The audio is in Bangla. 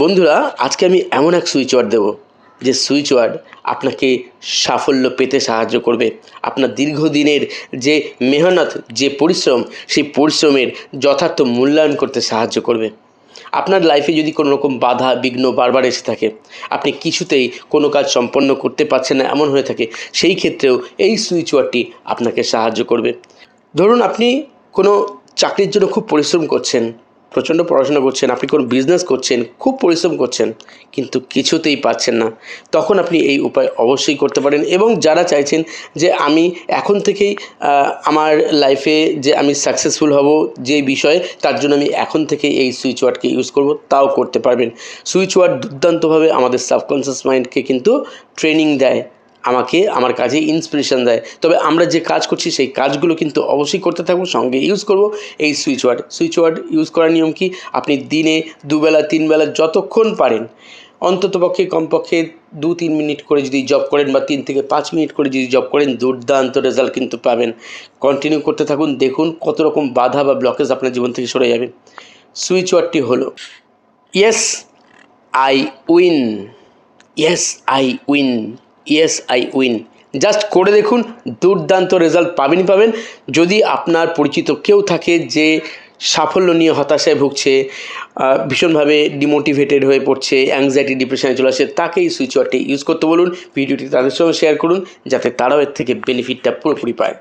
বন্ধুরা, আজকে আমি এমন এক সুইচ ওয়ার্ড দেবো, যে সুইচ ওয়ার্ড আপনাকে সাফল্য পেতে সাহায্য করবে। আপনার দীর্ঘদিনের যে মেহনত, যে পরিশ্রম, সেই পরিশ্রমের যথার্থ মূল্যায়ন করতে সাহায্য করবে। আপনার লাইফে যদি কোনো রকম বাধা, বিঘ্ন বারবার এসে থাকে, আপনি কিছুতেই কোনো কাজ সম্পন্ন করতে পারছেন না, এমন হয়ে থাকে, সেই ক্ষেত্রেও এই সুইচ ওয়ার্ডটি আপনাকে সাহায্য করবে। ধরুন, আপনি কোনো চাকরির জন্য খুব পরিশ্রম করছেন প্রচণ্ড পড়াশোনা করছেন, আপনি কোনো বিজনেস করছেন, খুব পরিশ্রম করছেন, কিন্তু কিছুতেই পাচ্ছেন না। তখন আপনি এই উপায় অবশ্যই করতে পারেন এবং যারা চাইছেন যে আমি এখন থেকেই আমার লাইফে যে আমি সাকসেসফুল হব যে বিষয়ে, তার জন্য আমি এখন থেকে এই সুইচ ওয়ার্ডকে ইউজ করব, তাও করতে পারবেন। সুইচ ওয়ার্ড দুর্দান্তভাবে আমাদের সাবকনসিয়াস মাইন্ডকে কিন্তু ট্রেনিং দেয়। আমাকে, আমার কাজে ইন্সপিরেশান দেয়। তবে আমরা যে কাজ করছি, সেই কাজগুলো কিন্তু অবশ্যই করতে থাকব, সঙ্গে ইউজ করব। এই switch word switch word use করার নিয়ম কি? আপনি দিনে দুবেলা, তিনবেলা যতক্ষণ পারেন অন্ততপক্ষে কমপক্ষে দু, তিন মিনিট করে যদি জব করেন বা তিন থেকে পাঁচ মিনিট করে যদি জব করেন, দুর্দান্ত রেজাল্ট কিন্তু পাবেন। কন্টিনিউ করতে থাকুন, দেখুন কত রকম বাধা বা ব্লকেজ আপনার জীবন থেকে সরে যাবে। সুইচ ওয়ার্ডটি হলো yes I win yes I win yes I win just করে দেখুন, দুর্দান্ত রেজাল্ট পাবেনই পাবেন। যদি আপনার পরিচিত কেউ থাকে যে সাফল্য নিয়ে হতাশায় ভুগছে ভীষণভাবে ডিমোটিভেটেড হয়ে পড়ছে অ্যাংজাইটি ডিপ্রেশনে চলে আসে তাকে এই সুইচ ইউজ করতে বলুন। ভিডিওটি তাদের সঙ্গে শেয়ার করুন, যাতে তারাও এর থেকে বেনিফিটটা পুরোপুরি পায়।